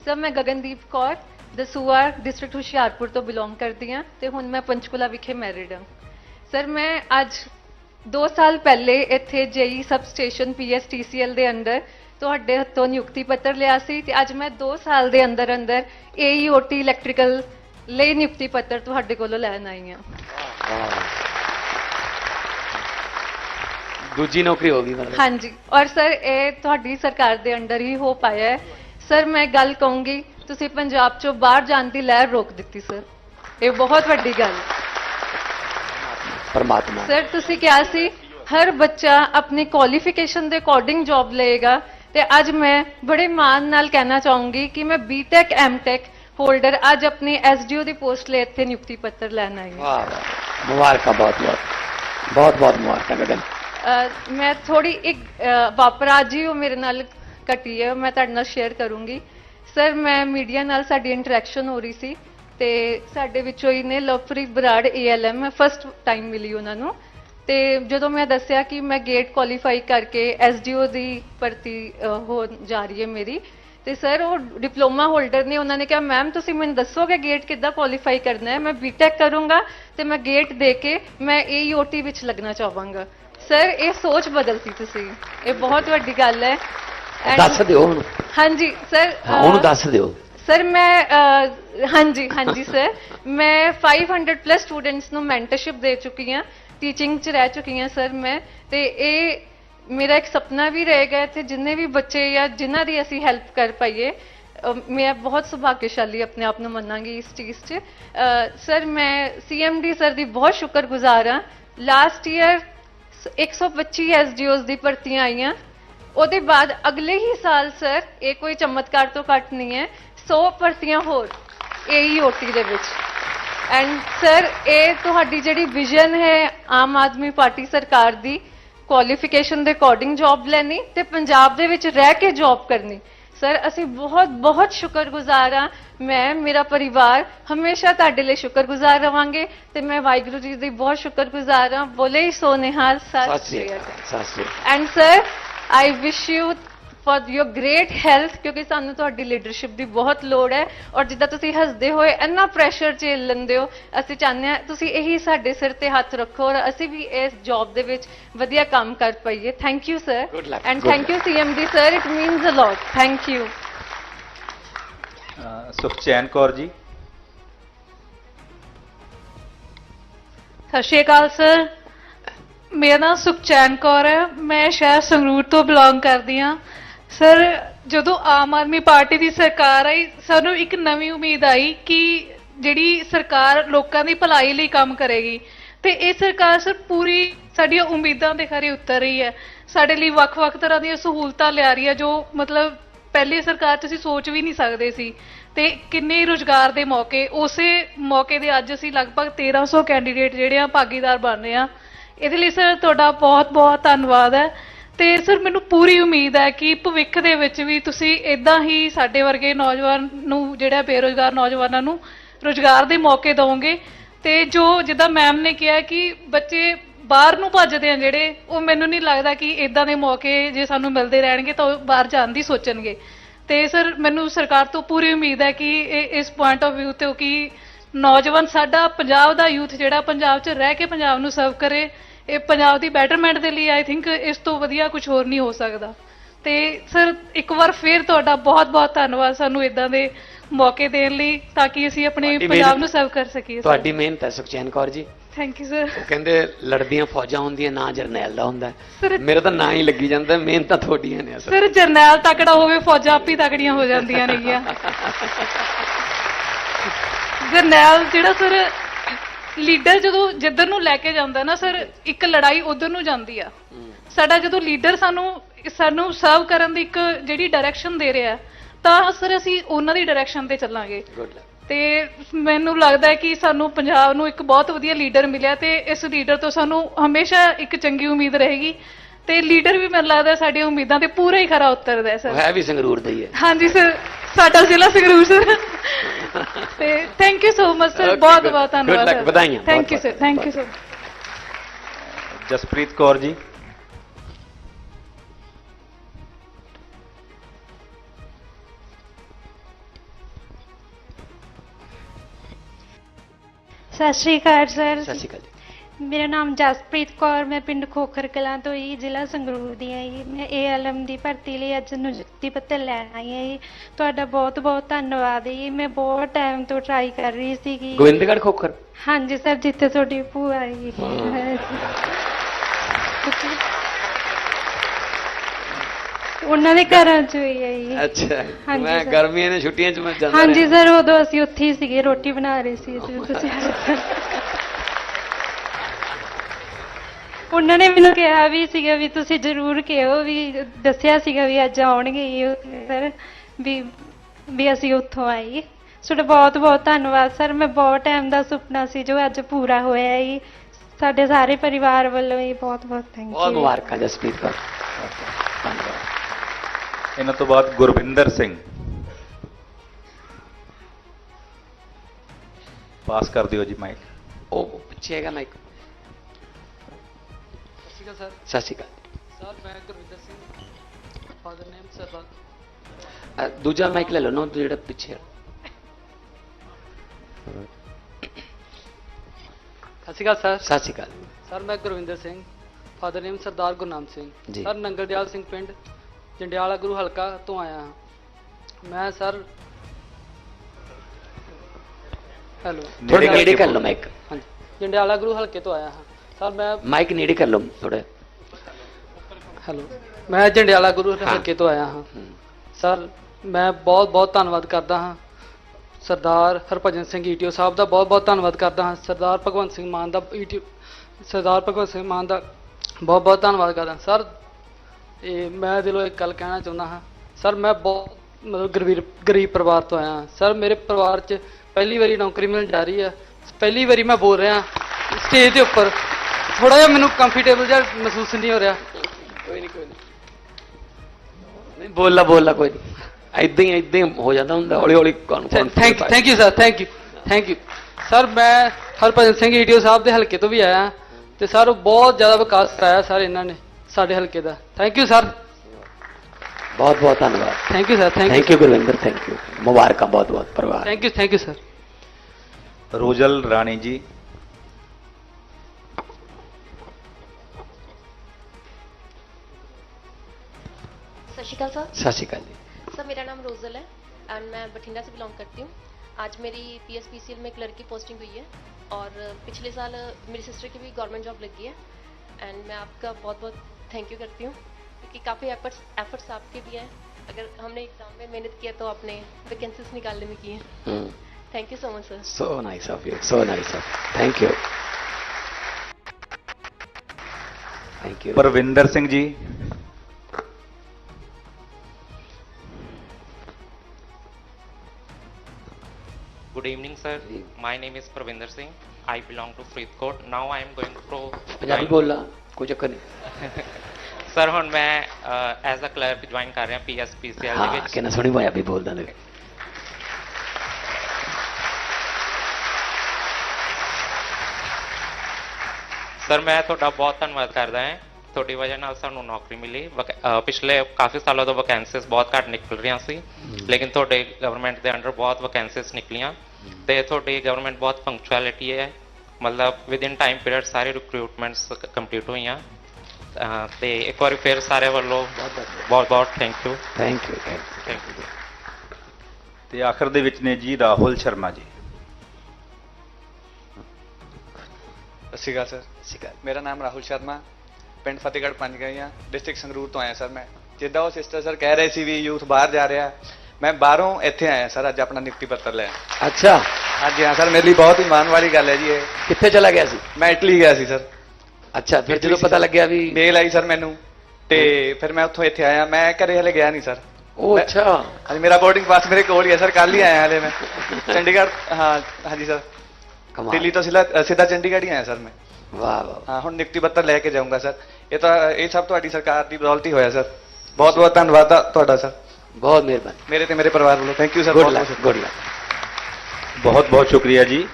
Sir ਮੈਂ Gagandeep Kaur Dasuya district Hoshiarpur ਤੋਂ belong ਕਰਦੀ ਹਾਂ ਤੇ ਹੁਣ ਮੈਂ ਪੰਚਕੂਲਾ ਵਿਖੇ ਮੈਰਿਡ ਹਾਂ। ਸਰ ਮੈਂ ਅੱਜ 2 ਸਾਲ ਪਹਿਲੇ ਇੱਥੇ ਜੇਈ ਸਬ ਸਟੇਸ਼ਨ ਪੀਐਸਟੀਸੀਐਲ ਦੇ ਅੰਦਰ ਤੁਹਾਡੇ ਹੱਥੋਂ ਨਿਯੁਕਤੀ ਪੱਤਰ ਲਿਆ ਸੀ ਤੇ ਅੱਜ ਮੈਂ 2 ਸਾਲ ਦੇ ਅੰਦਰ ਅੰਦਰ ਏਈਓਟੀ ਇਲੈਕਟ੍ਰੀਕਲ ਲਈ ਨਿਯੁਕਤੀ ਪੱਤਰ ਤੁਹਾਡੇ ਕੋਲੋਂ ਲੈਣ ਆਈ ਹਾਂ। ਦੂਜੀ ਨੌਕਰੀ ਹੋ ਗਈ ਮਤਲਬ। ਹਾਂਜੀ। ਔਰ ਸਰ ਇਹ ਤੁਹਾਡੀ ਸਰਕਾਰ ਦੇ ਅੰਡਰ ਹੀ ਹੋ ਪਾਇਆ ਹੈ। ਸਰ ਮੈਂ ਗੱਲ ਕਹੂੰਗੀ ਤੁਸੀਂ ਪੰਜਾਬ ਚੋਂ ਬਾਹਰ ਜਾਣ ਦੀ ਲਹਿਰ ਰੋਕ ਦਿੱਤੀ ਸਰ ਇਹ ਬਹੁਤ ਵੱਡੀ ਗੱਲ। ਪਰਮਾਤਮਾ। ਸਰ ਤੁਸੀਂ ਕਿਹਾ ਸੀ ਹਰ ਬੱਚਾ ਆਪਣੀ ਕੁਆਲੀਫਿਕੇਸ਼ਨ ਦੇ ਅਕੋਰਡਿੰਗ ਜੌਬ ਲਏਗਾ ਤੇ ਅੱਜ ਮੈਂ ਬੜੇ ਮਾਣ ਨਾਲ ਕਹਿਣਾ ਚਾਹੂੰਗੀ ਕਿ ਮੈਂ ਬੀਟੈਕ ਐਮਟੈਕ ਹੋਲਡਰ ਅੱਜ ਆਪਣੀ ਐਸਡੀਓ ਦੀ ਪੋਸਟ ਲਈ ਇੱਥੇ ਨਿਯੁਕਤੀ ਪੱਤਰ ਲੈਣ ਆਈ ਹਾਂ। ਵਾਹ ਵਾਹ। ਮੁਬਾਰਕਾਂ ਬਹੁਤ ਬਹੁਤ। ਬਹੁਤ ਬਹੁਤ ਮੁਬਾਰਕਾਂ ਅਹ ਮੈਂ ਥੋੜੀ ਇੱਕ ਵਾਪਰਾ ਜੀ ਉਹ ਮੇਰੇ ਨਾਲ ਘਟੀ ਹੈ, ਮੈਂ ਤੁਹਾਡੇ ਨਾਲ ਸ਼ੇਅਰ ਕਰੂੰਗੀ। ਸਰ ਮੈਂ ਮੀਡੀਆ ਨਾਲ ਸਾਡੀ ਇੰਟਰੈਕਸ਼ਨ ਹੋ ਰਹੀ ਸੀ ਤੇ ਸਾਡੇ ਵਿੱਚੋਂ ਹੀ ਨੇ ਲਵਪ੍ਰੀਤ ਬਰਾੜ ਏਐਲਐਮ ਮੈਂ ਫਸਟ ਟਾਈਮ ਮਿਲੀ ਉਹਨਾਂ ਨੂੰ। ਤੇ ਜਦੋਂ ਮੈਂ ਦੱਸਿਆ ਕਿ ਮੈਂ ਗੇਟ ਕੁਆਲੀਫਾਈ ਕਰਕੇ ਐਸਡੀਓ ਦੀ ਭਰਤੀ ਹੋ ਜਾ ਰਹੀ ਹੈ ਮੇਰੀ, ਤੇ ਸਰ ਉਹ ਡਿਪਲੋਮਾ ਹੋਲਡਰ ਨੇ ਉਹਨਾਂ ਨੇ ਕਿਹਾ ਮੈਮ ਤੁਸੀਂ ਮੈਨੂੰ ਦੱਸੋਗੇ ਗੇਟ ਕਿੱਦਾਂ ਕੁਆਲੀਫਾਈ ਕਰਨਾ ਹੈ? ਮੈਂ ਬੀਟੈਕ ਕਰੂੰਗਾ ਤੇ ਮੈਂ ਗੇਟ ਦੇ ਕੇ ਮੈਂ ਏਯੂਟੀ ਵਿੱਚ ਲੱਗਣਾ ਚਾਹਾਂਗਾ। ਸਰ ਇਹ ਸੋਚ ਬਦਲਤੀ ਤੁਸੀਂ। ਇਹ ਬਹੁਤ ਵੱਡੀ ਗੱਲ ਹੈ। ਦੱਸ ਦਿਓ ਉਹਨੂੰ ਹਾਂਜੀ ਸਰ ਉਹਨੂੰ ਦੱਸ ਦਿਓ। ਸਰ ਮੈਂ ਅਹ, ਹਾਂਜੀ ਹਾਂਜੀ ਸਰ। ਮੈਂ 500 ਪਲੱਸ ਸਟੂਡੈਂਟਸ ਨੂੰ ਮੈਂਟਰਸ਼ਿਪ ਦੇ ਚੁੱਕੀ ਹਾਂ ਟੀਚਿੰਗ ਚ ਰਹਿ ਚੁੱਕੀ ਹਾਂ ਸਰ ਮੈਂ। ਤੇ ਇਹ ਮੇਰਾ ਇੱਕ ਸੁਪਨਾ ਵੀ ਰਹੇਗਾ ਤੇ ਜਿੰਨੇ ਵੀ ਬੱਚੇ ਜਾਂ ਜਿਨ੍ਹਾਂ ਦੀ ਅਸੀਂ ਹੈਲਪ ਕਰ ਪਾਈਏ ਅਹ, ਮੈਂ ਬਹੁਤ ਸੁਭਾਗਿਆਸ਼ਾਲੀ ਆਪਣੇ ਆਪ ਨੂੰ ਮੰਨਾਂਗੀ ਇਸ ਚੀਜ਼ 'ਚ। ਸਰ ਮੈਂ ਸੀਐਮਡੀ ਸਰ ਦੀ ਬਹੁਤ ਸ਼ੁਕਰਗੁਜ਼ਾਰ ਹਾਂ। ਲਾਸਟ ਈਅਰ 125 ਐਸਡੀਓਜ਼ ਦੀ ਭਰਤੀਆਂ ਆਈਆਂ। ਉਹਦੇ ਬਾਅਦ ਅਗਲੇ ਹੀ ਸਾਲ ਸਰ ਇਹ ਕੋਈ ਚਮਤਕਾਰ ਤੋਂ ਘੱਟ ਨਹੀਂ ਹੈ 100 ਭਰਤੀਆਂ ਹੋਰ ਏਈਓਟੀ ਦੇ ਵਿੱਚ। ਐਂਡ ਸਰ ਇਹ ਤੁਹਾਡੀ ਜਿਹੜੀ ਵਿਜ਼ਨ ਹੈ ਆਮ ਆਦਮੀ ਪਾਰਟੀ ਸਰਕਾਰ ਦੀ ਕੁਆਲੀਫਿਕੇਸ਼ਨ ਦੇ ਅਕੋਰਡਿੰਗ ਜੌਬ ਲੈਣੀ ਤੇ ਪੰਜਾਬ ਦੇ ਵਿੱਚ ਰਹਿ ਕੇ ਜੌਬ ਕਰਨੀ। ਸਰ ਅਸੀਂ ਬਹੁਤ ਬਹੁਤ ਸ਼ੁਕਰਗੁਜ਼ਾਰ ਹਾਂ। ਮੈਂ ਮੇਰਾ ਪਰਿਵਾਰ ਹਮੇਸ਼ਾ ਤੁਹਾਡੇ ਲਈ ਸ਼ੁਕਰਗੁਜ਼ਾਰ ਰਵਾਂਗੇ ਤੇ ਮੈਂ ਵਾਹਿਗੁਰੂ ਜੀ ਦੀ ਬਹੁਤ ਸ਼ੁਕਰਗੁਜ਼ਾਰ ਹਾਂ। ਬੋਲੇ ਹੀ ਸੋ ਨਿਹਾਲ ਸਤਿ Sat Sri Shri Akal. Akal Sat Sri Akal. And sir I wish you for your great health ਕਿਉਂਕਿ ਸਾਨੂੰ ਤੁਹਾਡੀ ਲੀਡਰਸ਼ਿਪ ਦੀ ਬਹੁਤ ਲੋੜ ਹੈ। ਔਰ ਜਿੱਦਾਂ ਤੁਸੀਂ ਹੱਸਦੇ ਹੋਏ ਇੰਨਾ ਪ੍ਰੈਸ਼ਰ ਝੇਲ ਲੈਂਦੇ ਹੋ ਅਸੀਂ ਚਾਹੁੰਦੇ ਹਾਂ ਤੁਸੀਂ ਇਹੀ ਸਾਡੇ ਸਿਰ ਤੇ ਹੱਥ ਰੱਖੋ ਔਰ ਅਸੀਂ ਵੀ ਇਸ ਜੌਬ ਦੇ ਵਿੱਚ ਵਧੀਆ ਕੰਮ ਕਰ ਪਾਈਏ। Thank you sir and good thank you CMD sir it means a lot thank you Sukhchain Kaur ji ਸਤਿ ਸ਼੍ਰੀ ਅਕਾਲ ਸਰ ਮੇਰਾ ਨਾਮ ਸੁਖਚੈਨ ਕੌਰ ਹੈ। ਮੈਂ ਸ਼ਹਿਰ ਸੰਗਰੂਰ ਤੋਂ ਬਿਲੋਂਗ ਕਰਦੀ ਹਾਂ। ਸਰ ਜਦੋਂ ਆਮ ਆਦਮੀ ਪਾਰਟੀ ਦੀ ਸਰਕਾਰ ਆਈ, ਸਾਨੂੰ ਇੱਕ ਨਵੀਂ ਉਮੀਦ ਆਈ ਕਿ ਜਿਹੜੀ ਸਰਕਾਰ ਲੋਕਾਂ ਦੀ ਭਲਾਈ ਲਈ ਕੰਮ ਕਰੇਗੀ, ਤੇ ਇਹ ਸਰਕਾਰ ਸਰ ਪੂਰੀ ਸਾਡੀਆਂ ਉਮੀਦਾਂ ਦੇ ਖਰੇ ਉਤਰ ਰਹੀ ਹੈ। ਸਾਡੇ ਲਈ ਵੱਖ-ਵੱਖ ਤਰ੍ਹਾਂ ਦੀਆਂ ਸਹੂਲਤਾਂ ਲਿਆ ਰਹੀ ਹੈ, ਜੋ ਮਤਲਬ ਪਹਿਲੀ ਸਰਕਾਰ 'ਚ ਅਸੀਂ ਸੋਚ ਵੀ ਨਹੀਂ ਸਕਦੇ ਸੀ, ਤੇ ਕਿੰਨੇ ਰੁਜ਼ਗਾਰ ਦੇ ਮੌਕੇ, ਉਸੇ ਮੌਕੇ ਦੇ ਅੱਜ ਅਸੀਂ ਲਗਭਗ 1300 ਕੈਂਡੀਡੇਟ ਜਿਹੜੇ ਆ, ਭਾਗੀਦਾਰ ਬਣ ਰਹੇ ਆ। ਇਹਦੇ ਲਈ ਸਰ ਤੁਹਾਡਾ ਬਹੁਤ-ਬਹੁਤ ਧੰਨਵਾਦ ਹੈ। ਤੇ ਸਰ ਮੈਨੂੰ ਪੂਰੀ ਉਮੀਦ ਹੈ ਕਿ ਭਵਿੱਖ ਦੇ ਵਿੱਚ ਵੀ ਤੁਸੀਂ ਇਦਾਂ ਹੀ ਸਾਡੇ ਵਰਗੇ ਨੌਜਵਾਨ ਨੂੰ, ਜਿਹੜਾ ਬੇਰੁਜ਼ਗਾਰ ਨੌਜਵਾਨਾਂ ਨੂੰ ਰੁਜ਼ਗਾਰ ਦੇ ਮੌਕੇ ਦਿਓਗੇ ਤੇ ਜੋ ਜਿੱਦਾਂ ਮੈਮ ਨੇ ਕਿਹਾ ਕਿ ਬੱਚੇ ਬਾਹਰ ਨੂੰ ਭੱਜਦੇ ਆ ਜਿਹੜੇ, ਉਹ ਮੈਨੂੰ ਨਹੀਂ ਲੱਗਦਾ ਕਿ ਇਦਾਂ ਦੇ ਮੌਕੇ ਜੇ ਸਾਨੂੰ ਮਿਲਦੇ ਰਹਿਣਗੇ ਤਾਂ ਉਹ ਬਾਹਰ ਜਾਣ ਦੀ ਸੋਚਣਗੇ। ਤੇ ਸਰ ਮੈਨੂੰ ਸਰਕਾਰ ਤੋਂ ਪੂਰੀ ਉਮੀਦ ਹੈ ਕਿ ਇਹ, ਇਸ ਪੁਆਇੰਟ ਆਫ View ਤੋਂ ਕਿ ਨੌਜਵਾਨ ਸਾਡਾ ਪੰਜਾਬ ਦਾ ਯੂਥ ਜਿਹੜਾ ਪੰਜਾਬ 'ਚ ਰਹਿ ਕੇ ਪੰਜਾਬ ਨੂੰ ਸਰਵ ਕਰੇ। ਇਹ ਪੰਜਾਬ ਦੀ ਬੈਟਰਮੈਂਟ ਦੇ ਲਈ ਆਈ ਥਿੰਕ ਇਸ ਤੋਂ ਵਧੀਆ ਕੁਝ ਹੋਰ ਨਹੀਂ ਹੋ ਸਕਦਾ। ਤੇ ਸਰ ਇੱਕ ਵਾਰ ਫੇਰ ਤੁਹਾਡਾ ਬਹੁਤ-ਬਹੁਤ ਧੰਨਵਾਦ ਸਾਨੂੰ ਇਦਾਂ ਦੇ ਮੌਕੇ ਦੇਣ ਲਈ ਤਾਂ ਕਿ ਅਸੀਂ ਆਪਣੇ ਤੁਹਾਡੀ ਪੰਜਾਬ ਮਿਹਨਤ- ਨੂੰ ਸਰਵ ਕਰ ਸਕੀਏ ਤੁਹਾਡੀ ਮਿਹਨਤ ਹੈ ਸੁਖਚੈਨ ਕੌਰ ਜੀ। ਥੈਂਕ ਯੂ ਸਰ ਉਹ ਕਹਿੰਦੇ ਲੜਦੀਆਂ ਫੌਜਾਂ ਹੁੰਦੀਆਂ ਨਾ ਜਰਨੈਲ ਦਾ ਹੁੰਦਾ। ਸਰ ਮੇਰਾ ਤਾਂ ਨਾਂ ਹੀ ਲੱਗੀ ਜਾਂਦਾ ਮਿਹਨਤਾਂ ਤੁਹਾਡੀਆਂ ਨੇ ਅਸਲ ਸਰ ਜਰਨੈਲ ਤਕੜਾ ਹੋਵੇ ਫੌਜਾਂ ਆਪੀ ਤਕੜੀਆਂ ਹੋ ਜਾਂਦੀਆਂ ਨੇਗੀਆਂ। ਜਰਨੈਲ ਜਿਹੜਾ ਸਰ ਲੀਡਰ ਜਦੋਂ ਜਿੱਧਰ ਨੂੰ ਲੈ ਕੇ ਜਾਂਦਾ ਨਾ ਸਰ ਇੱਕ ਲੜਾਈ ਉਧਰ ਨੂੰ ਜਾਂਦੀ ਆ। ਸਾਡਾ ਜਦੋਂ ਲੀਡਰ ਸਾਨੂੰ ਸਾਨੂੰ ਸਰਵ ਕਰਨ ਦੀ ਇੱਕ ਜਿਹੜੀ ਡਾਇਰੈਕਸ਼ਨ ਦੇ ਰਿਹਾ ਤਾਂ ਸਰ ਅਸੀਂ ਉਹਨਾਂ ਦੀ ਡਾਇਰੈਕਸ਼ਨ ਤੇ ਚੱਲਾਂਗੇ। ਤੇ ਮੈਨੂੰ ਲੱਗਦਾ ਹੈ ਕਿ ਸਾਨੂੰ ਪੰਜਾਬ ਨੂੰ ਇੱਕ ਬਹੁਤ ਵਧੀਆ ਲੀਡਰ ਮਿਲਿਆ ਤੇ ਇਸ ਲੀਡਰ ਤੋਂ ਸਾਨੂੰ ਹਮੇਸ਼ਾ ਇੱਕ ਚੰਗੀ ਉਮੀਦ ਰਹੇਗੀ। ਤੇ ਲੀਡਰ ਵੀ ਮੈਨੂੰ ਲੱਗਦਾ ਸਾਡੀਆਂ ਉਮੀਦਾਂ ਤੇ ਪੂਰਾ ਹੀ ਖਰਾ ਉਤਰਦਾ ਹੈ ਸਰ। ਹੈ ਵੀ ਸੰਗਰੂਰ ਦਾ ਹੀ ਹੈ। ਹਾਂਜੀ ਸਰ। ਸਾਡਾ ਜ਼ਿਲ੍ਹਾ ਸੰਗਰੂਰ ਸਰ ਤੇ thank you so much sir ਬਹੁਤ ਬਹੁਤ ਧੰਨਵਾਦ ਸਰ ਵਧਾਈਆਂ। Thank you sir thank you sir Jaspreet Kaur ji. Sat Shri Akal sir ਸਤਿ ਸ਼੍ਰੀ ਅਕਾਲ ਮੇਰਾ ਨਾਮ ਜਸਪ੍ਰੀਤ ਕੌਰ ਮੈਂ ਪਿੰਡ ਖੋਖਰ ਕਲਾਂ ਤੋਂ ਹੀ ਜ਼ਿਲ੍ਹਾ ਸੰਗਰੂਰ ਦੀ ਹਾਂ ਜੀ। ਮੈਂ ਏਐਲਐਮ ਦੀ ਭਰਤੀ ਲਈ ਅੱਜ ਨਿਯੁਕਤੀ ਪੱਤਰ ਲੈਣ ਆਈ ਹਾਂ ਜੀ। ਤੁਹਾਡਾ ਬਹੁਤ ਬਹੁਤ ਧੰਨਵਾਦ ਜੀ। ਮੈਂ ਬਹੁਤ ਟਾਈਮ ਤੋਂ ਟਰਾਈ ਕਰ ਰਹੀ ਸੀਗੀ। ਗੋਬਿੰਦਗੜ੍ਹ ਖੋਖਰ? ਹਾਂਜੀ ਸਰ ਜਿੱਥੇ ਤੁਹਾਡੀ ਭੂਆ ਆਈ ਉਹਨਾਂ ਦੇ ਘਰਾਂ ਚ ਹੋਈ ਹੈ ਜੀ। ਅੱਛਾ। ਹਾਂਜੀ ਮੈਂ ਸਰ। ਗਰਮੀਆਂ ਦੀਆਂ ਛੁੱਟੀਆਂ 'ਚ ਮੈਂ ਜਾਂਦਾ ਹਾਂਜੀ ਰਿਹਾ। ਸਰ ਉਦੋਂ ਅਸੀਂ ਉੱਥੇ ਹੀ ਸੀਗੇ ਰੋਟੀ ਬਣਾ ਰਹੇ ਸੀ ਅਸੀਂ। ਤੁਸੀਂ ਉਹਨਾਂ ਨੇ ਮੈਨੂੰ ਕਿਹਾ ਵੀ ਸੀਗਾ ਵੀ ਤੁਸੀਂ ਜ਼ਰੂਰ ਕਿਹੋ ਵੀ ਦੱਸਿਆ ਸੀਗਾ ਵੀ ਅੱਜ ਆਉਣਗੇ ਹੀ ਉਹ ਸਰ ਵੀ ਵੀ ਅਸੀਂ ਉੱਥੋਂ ਆਏ ਤੁਹਾਡਾ ਬਹੁਤ ਬਹੁਤ ਧੰਨਵਾਦ ਸਰ ਮੈਂ ਬਹੁਤ ਟਾਈਮ ਦਾ ਸੁਪਨਾ ਸੀ ਜੋ ਅੱਜ ਪੂਰਾ ਹੋਇਆ ਹੈ ਸਾਡੇ ਸਾਰੇ ਪਰਿਵਾਰ ਵੱਲੋਂ ਹੀ ਬਹੁਤ ਬਹੁਤ ਥੈਂਕ ਬਹੁਤ ਯੂ ਮੁਬਾਰਕਾਂ ਜਸਪ੍ਰੀਤ ਕੌਰ। ਧੰਨਵਾਦ। ਇਹਨਾਂ ਤੋਂ ਬਾਅਦ ਗੁਰਵਿੰਦਰ ਸਿੰਘ। ਪਾਸ ਕਰ ਦਿਓ ਜੀ ਮਾਈਕ ਉਹ ਪਿੱਛੇ ਹੈਗਾ ਮਾਈਕ ਸ਼੍ਰੀ ਅਕਾਲ ਸਤਿ ਸ਼੍ਰੀ ਅਕਾਲ। ਸਰ ਮੈਂ ਗੁਰਵਿੰਦਰ ਸਿੰਘ ਫਾਦਰ ਨੇਮ ਸਰਬਤ। ਦੂਜਾ ਮਾਈਕ ਲੈ ਲਓ ਨਾ ਜਿਹੜਾ ਪਿੱਛੇ। ਸਤਿ ਸ਼੍ਰੀ ਅਕਾਲ ਸਰ। ਸਤਿ ਸ਼੍ਰੀ ਅਕਾਲ। ਸਰ ਮੈਂ Gurvinder Singh father name Sardar Gurnam Singh. Sir Nangaldiyal Singh ਪਿੰਡ ਜੰਡਿਆਲਾ ਗੁਰੂ ਹਲਕਾ ਤੋਂ ਆਇਆ ਹਾਂ। ਮੈਂ ਸਰ ਹੈਲੋ। ਥੋੜੇ ਨੇੜੇ ਕਰ ਲਓ ਬੋਲੋ। ਮਾਈਕ ਹਾਂਜੀ। ਜੰਡਿਆਲਾ ਗੁਰੂ ਹਲਕੇ ਤੋਂ ਆਇਆ ਹਾਂ। ਸਰ ਮੈਂ ਮਾਈਕ ਨੇੜੇ ਕਰ ਲਓ ਥੋੜਾ ਹੈਲੋ ਮੈਂ ਜੰਡਿਆਲਾ ਗੁਰੂ ਹਲਕੇ ਤੋਂ ਆਇਆ ਹਾਂ। ਸਰ ਮੈਂ ਬਹੁਤ ਬਹੁਤ ਧੰਨਵਾਦ ਕਰਦਾ ਹਾਂ। ਸਰਦਾਰ ਹਰਭਜਨ ਸਿੰਘ ਈਟੀਓ ਸਾਹਿਬ ਦਾ ਬਹੁਤ ਬਹੁਤ ਧੰਨਵਾਦ ਕਰਦਾ ਹਾਂ। ਸਰਦਾਰ ਭਗਵੰਤ ਸਿੰਘ ਮਾਨ ਦਾ ਈਟੀਓ ਸਰਦਾਰ ਭਗਵੰਤ ਸਿੰਘ ਮਾਨ ਦਾ ਬਹੁਤ ਬਹੁਤ ਧੰਨਵਾਦ ਕਰਦਾ ਸਰ ਇਹ ਮੈਂ ਦਿਲੋਂ ਇੱਕ ਗੱਲ ਕਹਿਣਾ ਚਾਹੁੰਦਾ ਹਾਂ। ਸਰ ਮੈਂ ਬਹੁਤ ਮਤਲਬ ਗਰੀਬ ਗਰੀਬ ਪਰਿਵਾਰ ਤੋਂ ਆਇਆ ਹਾਂ। ਸਰ ਮੇਰੇ ਪਰਿਵਾਰ 'ਚ ਪਹਿਲੀ ਵਾਰੀ ਨੌਕਰੀ ਮਿਲਣ ਜਾ ਰਹੀ ਹੈ। ਪਹਿਲੀ ਵਾਰੀ ਮੈਂ ਬੋਲ ਰਿਹਾ ਸਟੇਜ ਦੇ ਉੱਪਰ ਥੋੜਾ ਜਿਹਾ ਮੈਨੂੰ ਕੰਫਰਟੇਬਲ ਜਿਹਾ ਮਹਿਸੂਸ ਨਹੀਂ ਹੋ ਰਿਹਾ। ਕੋਈ ਨਹੀਂ ਕੋਈ ਨਹੀਂ ਨਹੀਂ ਬੋਲਲਾ ਕੋਈ ਨਹੀਂ। ਐਦਾਂ ਹੀ ਐਦਾਂ ਹੀ ਹੋ ਜਾਂਦਾ ਹੁੰਦਾ ਹੌਲੀ ਹੌਲੀ thank thank you sir thank you thank you sir ਮੈਂ ਹਰਭਜਨ ਸਿੰਘ ਈਟੀਓ ਸਾਹਿਬ ਦੇ ਹਲਕੇ ਤੋਂ ਵੀ ਆਇਆ ਤੇ ਸਰ ਉਹ ਬਹੁਤ ਜ਼ਿਆਦਾ ਵਿਕਾਸ ਕਰਾਇਆ ਸਰ ਇਹਨਾਂ ਨੇ ਸਾਡੇ ਹਲਕੇ ਦਾ। ਥੈਂਕ ਯੂ ਸਰ ਬਹੁਤ ਬਹੁਤ ਧੰਨਵਾਦ। Thank you sir thank you Gurvinder thank you ਮੁਬਾਰਕਾਂ ਬਹੁਤ ਬਹੁਤ ਪਰਿਵਾਰ। Thank you thank you sir Rozal Rani ji Sat Sri Akal sir. सत जी। सर मेरा नाम रोजल है एंड मैं बठिंडा से बिलोंग करती हूँ। आज मेरी पीएसपीसीएल में क्लर्क की पोस्टिंग हुई है और पिछले साल मेरी सिस्टर की भी गवर्नमेंट जॉब लगी है एंड मैं आपका बहुत बहुत थैंक यू करती हूँ क्योंकि काफ़ी एफर्ट्स एफर्ट्स आपके भी हैं। अगर हमने एग्ज़ाम में मेहनत किया तो आपने वैकेंसीज निकालने में की हैं। Thank you so much sir so nice of you so nice of thank you thank you Parvinder Singh ji Good evening, sir. My name is Pravinder Singh. I belong to Faridkot. Now I am going to. Punjabi ਬੋਲਣਾ ਕੋਈ ਚੱਕਰ ਨਹੀਂ sir ਹੁਣ ਮੈਂ as a clerk join ਕਰ ਰਿਹਾ PSPCL ਦੇ ਵਿੱਚ ਕਿੰਨਾ ਸੋਹਣੀ ਪੰਜਾਬੀ ਬੋਲਦਾ ਨੇ ਸਰ ਮੈਂ ਤੁਹਾਡਾ ਬਹੁਤ ਧੰਨਵਾਦ ਕਰਦਾ ਹਾਂ ਤੁਹਾਡੀ ਵਜ੍ਹਾ ਨਾਲ ਸਾਨੂੰ ਨੌਕਰੀ ਮਿਲੀ ਪਿਛਲੇ ਕਾਫੀ ਸਾਲਾਂ ਤੋਂ ਵੈਕੈਂਸੀਜ਼ ਬਹੁਤ ਘੱਟ ਨਿਕਲ ਰਹੀਆਂ ਸੀ ਲੇਕਿਨ ਤੁਹਾਡੇ ਗਵਰਨਮੈਂਟ ਦੇ ਅੰਡਰ ਬਹੁਤ ਵੈਕੈਂਸੀਜ਼ ਨਿਕਲੀਆਂ ਤੇ ਤੁਹਾਡੀ ਗਵਰਨਮੈਂਟ ਬਹੁਤ ਪੰਕਚੁਅਲਿਟੀ ਹੈ ਮਤਲਬ ਵਿਦ ਇਨ ਟਾਈਮ ਪੀਰੀਅਡ ਸਾਰੇ ਰਿਕਰੂਟਮੈਂਟਸ ਕੰਪਲੀਟ ਹੋਈਆਂ ਤੇ ਇੱਕ ਵਾਰੀ ਫਿਰ ਸਾਰੇ ਵੱਲੋਂ ਬਹੁਤ ਬਹੁਤ thank you thank you thank thank you ਤੇ ਆਖਰ ਦੇ ਵਿੱਚ ਨੇ ਜੀ ਰਾਹੁਲ ਸ਼ਰਮਾ ਜੀ ਸਤਿ ਸ਼੍ਰੀ ਅਕਾਲ ਸਰ ਯੂ ਮੇਰਾ ਨਾਮ ਰਾਹੁਲ ਸ਼ਰਮਾ ਪਿੰਡ ਫਤਿਹਗੜ੍ਹ ਪੰਜਗਈਆਂ ਡਿਸਟ੍ਰਿਕਟ ਸੰਗਰੂਰ ਤੋਂ ਆਇਆ ਸਰ ਮੈਂ ਜਿੱਦਾਂ ਉਹ ਸਿਸਟਰ ਸਰ ਕਹਿ ਰਹੇ ਸੀ ਵੀ ਯੂਥ ਬਾਹਰ ਜਾ ਰਿਹਾ ਮੈਂ ਬਾਹਰੋਂ ਇੱਥੇ ਆਇਆ ਸਰ ਅੱਜ ਆਪਣਾ ਨਿਯੁਕਤੀ ਪੱਤਰ ਲੈਣ ਅੱਛਾ। ਹਾਂਜੀ ਹਾਂ ਸਰ ਮੇਰੇ ਲਈ ਬਹੁਤ ਹੀ ਮਾਣ ਵਾਲੀ ਗੱਲ ਹੈ ਜੀ ਇਹ। ਕਿੱਥੇ ਚਲਾ ਗਿਆ ਸੀ? ਮੈਂ ਇਟਲੀ ਗਿਆ ਸੀ ਸਰ। ਅੱਛਾ ਫਿਰ ਜਦੋਂ ਪਤਾ ਲੱਗਿਆ ਵੀ ਮੇਲ ਆਈ ਸਰ ਮੈਨੂੰ। ਤੇ ਫਿਰ ਮੈਂ ਉੱਥੋਂ ਇੱਥੇ ਆਇਆ। ਮੈਂ ਘਰੇ ਹਲੇ ਗਿਆ ਨਹੀਂ ਸਰ। ਉਹ ਅੱਛਾ। ਹਾਂਜੀ ਮੇਰਾ ਬੋਰਡਿੰਗ ਪਾਸ ਮੇਰੇ ਕੋਲ ਹੀ ਹੈ ਸਰ। ਕੱਲ ਹੀ ਆਇਆ ਹਲੇ ਮੈਂ। ਚੰਡੀਗੜ੍ਹ ਹਾਂ ਹਾਂਜੀ ਸਰ। ਕਮਾਲ। ਦਿੱਲੀ ਤੋਂ ਸਿੱਧਾ ਸਿੱਧਾ ਚੰਡੀਗੜ੍ਹ ਹੀ ਆਇਆ ਸਰ ਮੈਂ। ਵਾਹ ਵਾਹ ਹਾਂ ਹੁਣ ਨਿਯੁਕਤੀ ਪੱਤਰ ਲੈ ਕੇ ਜਾਊਂਗਾ ਸਰ। ਇਹ ਤਾਂ ਇਹ ਸਭ ਤੁਹਾਡੀ ਸਰਕਾਰ ਦੀ ਬਦੌਲਤ ਹੀ ਹੋਇਆ ਸਰ। ਬਹੁਤ ਬਹੁਤ ਧੰਨਵਾਦ ਤੁਹਾਡਾ ਸਰ। ਬਹੁਤ ਮਿਹਰਬਾਨੀ ਮੇਰੇ ਤੇ ਮੇਰੇ ਪਰਿਵਾਰ ਵੱਲੋਂ ਥੈਂਕ ਯੂ ਸਰ ਗੁੱਡ ਬਹੁਤ ਲੱਕ ਬਹੁਤ ਗੁੱਡ ਲੱਕ ਬਹੁਤ ਬਹੁਤ ਸ਼ੁਕਰੀਆ ਜੀ